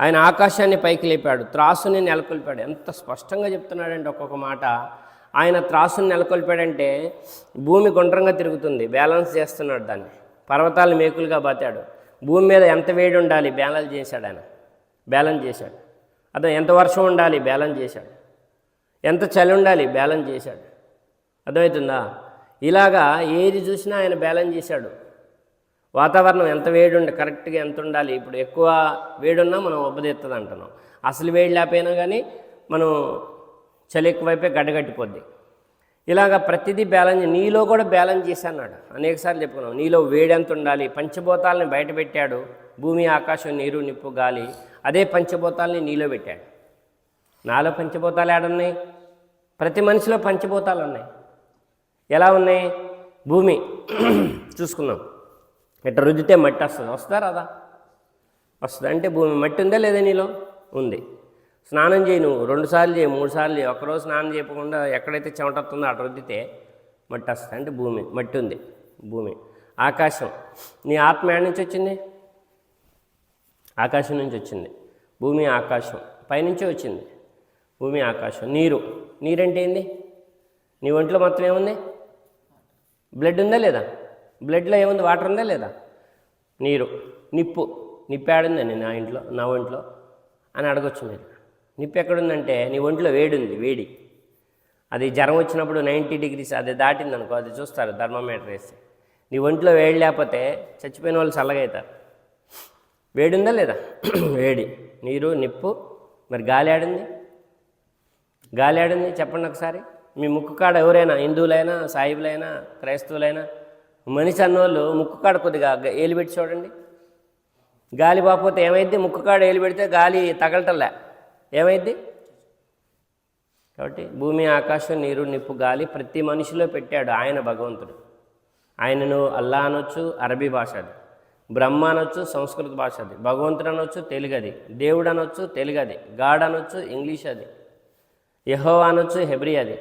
ఆయన ఆకాశాన్ని పైకి లేపాడు త్రాసుని నెలకొల్పాడు. ఎంత స్పష్టంగా చెప్తున్నాడంటే ఒక్కొక్క మాట. ఆయన త్రాసుని నెలకొల్పాడంటే భూమి గుండ్రంగా తిరుగుతుంది బ్యాలెన్స్ చేస్తున్నాడు దాన్ని. పర్వతాలు మేకులుగా బాతాడు. భూమి మీద ఎంత వేడి ఉండాలి బ్యాలెన్స్ చేశాడు ఆయన. బ్యాలెన్స్ చేశాడు. అదే ఎంత వర్షం ఉండాలి బ్యాలెన్స్ చేశాడు. ఎంత చలి ఉండాలి బ్యాలెన్స్ చేశాడు. అర్థమవుతుందా? ఇలాగా ఏది చూసినా ఆయన బ్యాలెన్స్ చేశాడు. వాతావరణం ఎంత వేడి ఉండి కరెక్ట్గా ఎంత ఉండాలి? ఇప్పుడు ఎక్కువ వేడి ఉన్నా మనం ఉబ్బదెత్తది అంటున్నాం. అసలు వేడి లేకపోయినా కానీ మనం చలి ఎక్కువైపోయి గడ్డగట్టిపోద్ది ఇలాగ ప్రతిదీ బ్యాలెన్స్ నీలో కూడా బ్యాలెన్స్ చేసి అన్నాడు. అనేకసార్లు చెప్పుకున్నాం. నీలో వేడి ఎంత ఉండాలి? పంచభూతాలని బయట పెట్టాడు. భూమి ఆకాశం నీరు నిప్పు గాలి. అదే పంచభూతాలని నీలో పెట్టాడు. నాలో పంచభూతాలు ఏడున్నాయి? ప్రతి మనిషిలో పంచభూతాలు ఉన్నాయి ఎలా ఉన్నాయి? భూమి. చూసుకుందాం. ఇట్లా రుద్దితే మట్టి వస్తుంది. వస్తుందా రాదా? వస్తుంది? అంటే భూమి మట్టి ఉందా లేదా నీలో? ఉంది. స్నానం చేయి నువ్వు. రెండు సార్లు చేయి మూడు సార్లు చేయి. ఒకరోజు స్నానం చేయకుండా ఎక్కడైతే చెమట వస్తుందో అటు రుద్దితే మట్టి వస్తుంది. అంటే భూమి మట్టి ఉంది. భూమి. ఆకాశం. నీ ఆత్మ ఏడ నుంచి వచ్చింది? ఆకాశం నుంచి వచ్చింది. భూమి ఆకాశం. పైనుంచే వచ్చింది. భూమి ఆకాశం. నీరు. నీరంటే ఏంది? నీ ఒంట్లో మొత్తం ఏముంది? బ్లడ్ ఉందా లేదా? బ్లడ్లో ఏముంది? వాటర్ ఉందా లేదా? నీరు. నిప్పు. నిప్పు ఏడుందండి నా ఇంట్లో? నా ఒంట్లో? అని అడగొచ్చు మీరు. నిప్పు ఎక్కడుందంటే నీ ఒంట్లో వేడి ఉంది వేడి. అది జ్వరం వచ్చినప్పుడు నైంటీ డిగ్రీస్ అది దాటింది అనుకో అది చూస్తారు థర్మోమీటర్ వేసి నీ ఒంట్లో వేడి లేకపోతే చచ్చిపోయిన వాళ్ళు చల్లగా అవుతారు. వేడి ఉందా లేదా? వేడి. నీరు నిప్పు. మరి గాలి ఆడింది గాలి ఆడింది చెప్పండి ఒకసారి. మీ ముక్కు కాడ ఎవరైనా హిందువులైనా సాయిబులైనా క్రైస్తవులైనా మనిషి అన్నోళ్ళు ముక్కు కాడ కొద్దిగా గ- ఏలు పెట్టి చూడండి. గాలి పోకపోతే ఏమైద్ది? ముక్కు కాడ ఏలు పెడితే గాలి తగలటంలే. ఏమైద్ది? కాబట్టి భూమి ఆకాశం నీరు నిప్పు గాలి ప్రతి మనిషిలో పెట్టాడు ఆయన భగవంతుడు. ఆయనను అల్లా అనొచ్చు అరబీ భాష అది. బ్రహ్మ అనొచ్చు సంస్కృత భాష అది. భగవంతుడు అనొచ్చు తెలుగు అది. దేవుడు అనొచ్చు తెలుగు అది. గాడ్ అనొచ్చు ఇంగ్లీష్ అది. యహో అనొచ్చు హెబ్రి అది.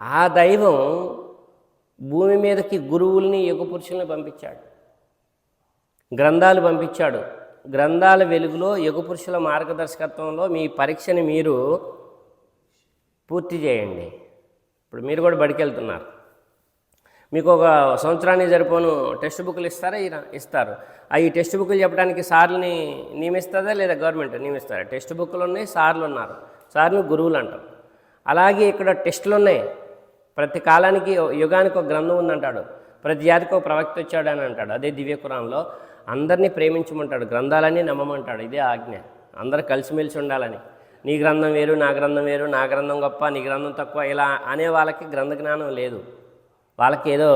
ఆ దైవం భూమి మీదకి గురువుల్ని యుగ పురుషుల్ని పంపించాడు. గ్రంథాలు పంపించాడు. గ్రంథాల వెలుగులో యుగ పురుషుల మార్గదర్శకత్వంలో మీ పరీక్షని మీరు పూర్తి చేయండి. ఇప్పుడు మీరు కూడా బడికెళ్తున్నారు. మీకు ఒక సంవత్సరానికి సరిపోను టెక్స్ట్ బుక్లు ఇస్తారా? ఇస్తారు. ఆ ఈ టెక్స్ట్ బుక్లు చెప్పడానికి సార్లని నియమిస్తుందా లేదా గవర్నమెంట్ నియమిస్తారా? టెక్స్ట్ బుక్లు ఉన్నాయి సార్లు ఉన్నారు. సార్లు గురువులు అంటారు అలాగే ఇక్కడ టెస్టులు ఉన్నాయి. ప్రతి కాలానికి యుగానికి ఒక గ్రంథం ఉందంటాడు. ప్రతి జాతికి ఒక ప్రవక్త వచ్చాడు అని అంటాడు. అదే దివ్య కురాన్లో అందరినీ ప్రేమించమంటాడు. గ్రంథాలన్నీ నమ్మమంటాడు. ఇదే ఆజ్ఞ. అందరు కలిసిమెలిసి ఉండాలని. నీ గ్రంథం వేరు నా గ్రంథం వేరు నా గ్రంథం గొప్ప నీ గ్రంథం తక్కువ ఇలా అనే వాళ్ళకి గ్రంథ జ్ఞానం లేదు. వాళ్ళకి ఏదో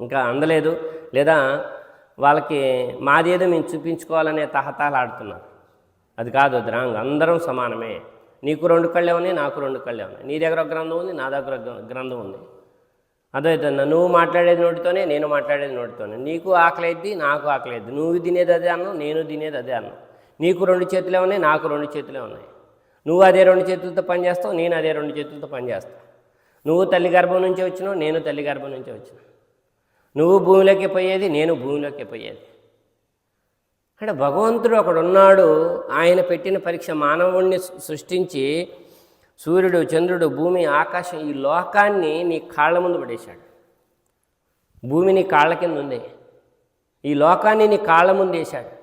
ఇంకా అందలేదు. లేదా వాళ్ళకి మాదేదో మేము చూపించుకోవాలనే తహతాలు ఆడుతున్నారు అది కాదు అది రాంగ్. అందరం సమానమే. నీకు రెండు కళ్ళే ఉన్నాయి నాకు రెండు కళ్ళే ఉన్నాయి. నీ దగ్గర ఒక గ్రంథం ఉంది నా దగ్గర ఒక గ్రంథం ఉంది. అదవుతుందా నువ్వు మాట్లాడేది నోటితోనే నేను మాట్లాడేది నోటితోనే. నీకు ఆకలిద్ది నాకు ఆకలిద్ది. నువ్వు తినేది అదే అన్నం నేను తినేది అదే అన్నం. నీకు రెండు చేతులే ఉన్నాయి నాకు రెండు చేతులే ఉన్నాయి. నువ్వు అదే రెండు చేతులతో పని చేస్తావు నేను అదే రెండు చేతులతో పని చేస్తాను. నువ్వు తల్లి గర్భం నుంచి వచ్చినావు నేను తల్లి గర్భం నుంచి వచ్చిన. నువ్వు భూమిలోకి పోయేది నేను భూమిలోకి పోయేది. ఇక్కడ భగవంతుడు ఒకడున్నాడు ఆయన పెట్టిన పరీక్ష మానవుణ్ణి సృష్టించి సూర్యుడు చంద్రుడు భూమి ఆకాశం ఈ లోకాన్ని నీ కాళ్ళ ముందు పడేశాడు. భూమి నీ కాళ్ళ కింద ఉంది. ఈ లోకాన్ని నీ కాళ్ళ ముందు వేశాడు.